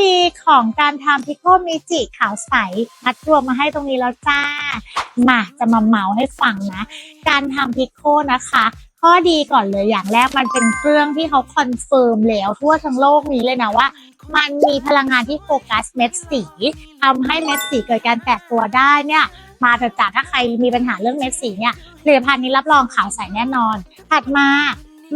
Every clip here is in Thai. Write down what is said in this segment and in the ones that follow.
ดีของการทำพิโคมิจิขาวใสมัดรวมมาให้ตรงนี้แล้วจ้า มาจะมาเมาให้ฟังนะ การทำพิโคนะคะ ข้อดีก่อนเลยอย่างแรกมันเป็นเครื่องที่เขาคอนเฟิร์มแล้วทั่วทั้งโลกนี้เลยนะว่ามันมีพลังงานที่โฟกัสเม็ดสีทำให้เม็ดสีเกิดการแตกตัวได้เนี่ย มาเถอะจ้าถ้าใครมีปัญหาเรื่องเม็ดสีเนี่ยผลิตภัณฑ์นี้รับรองขาวใสแน่นอน ถัดมา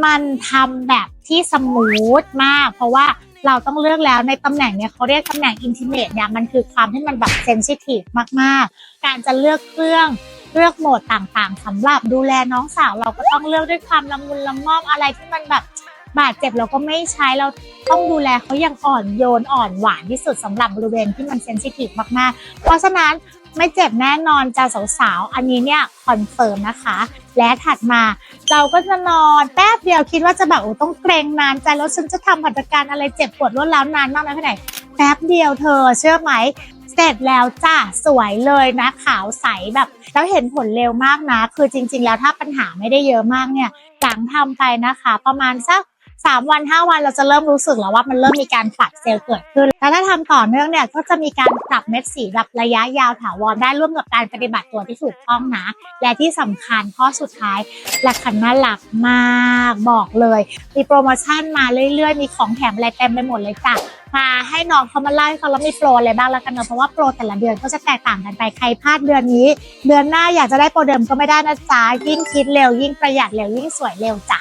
มันทำแบบที่สมูทมาก เพราะว่า เราต้องเลือกแล้วในตำแหน่งเนี่ยเขาเรียกตำแหน่งอินทิเม e เนี่ยมันคือความที่มันแบบเซนซิทีฟมากๆ การจะเลือกเครื่องเลือกโหมดต่างๆสำหรับดูแลน้องสาวเราก็ต้องเลือกด้วยความละมุนละม่อมอะไรที่มันแบบบาดเจ็บเราก็ไม่ใช้เราต้องดูแลเขาอย่างอ่อนโยนอ่อนหวานที่สุดสำหรับบริเวณที่มันเซนซิทีฟมากๆ เพราะฉะนั้น ไม่เจ็บแน่นอนจ้าสาวๆ อันนี้เนี่ยคอนเฟิร์มนะคะ และถัดมาเราก็จะนอนแป๊บเดียวคิดว่าจะแบบโอ้ต้องเกรงนานใจแล้วฉันจะทำหัตการอะไรเจ็บปวดรวดร้าวนานมากน้อยแค่ไหนแป๊บเดียวเธอเชื่อไหมเสร็จแล้วจ้าสวยเลยนะขาวใสแบบ แล้วเห็นผลเร็วมากนะ คือจริง ๆ แล้วถ้าปัญหาไม่ได้เยอะมากเนี่ยหลังทำไปนะคะ ประมาณสัก สามวันห้าวันเราจะเริ่มรู้สึกแล้วว่ามันเริ่มมีการผลัดเซลล์เกิดขึ้นแล้วถ้าทำต่อเนื่องเนี่ยก็จะมีการปรับเม็ดสีแบบระยะยาวถาวรได้ร่วมกับการปฏิบัติตัวที่ถูกต้องนะ และที่สำคัญข้อสุดท้ายราคาน่ารักมากบอกเลย มีโปรโมชั่นมาเรื่อยๆ มีของแถมอะไรเต็มไปหมดเลยจ้ะมาให้น้องเขามาเล่าให้ฟังแล้วมีโปรอะไรบ้างแล้วกันเนอะเพราะว่าโปรแต่ละเดือนก็จะแตกต่างกันไปใครพลาดเดือนนี้ เดือนหน้าอยากจะได้โปรเดิมก็ไม่ได้นะจ๊ะยิ่งคิดเร็วยิ่งประหยัดเร็วยิ่งสวยเร็วจ้ะ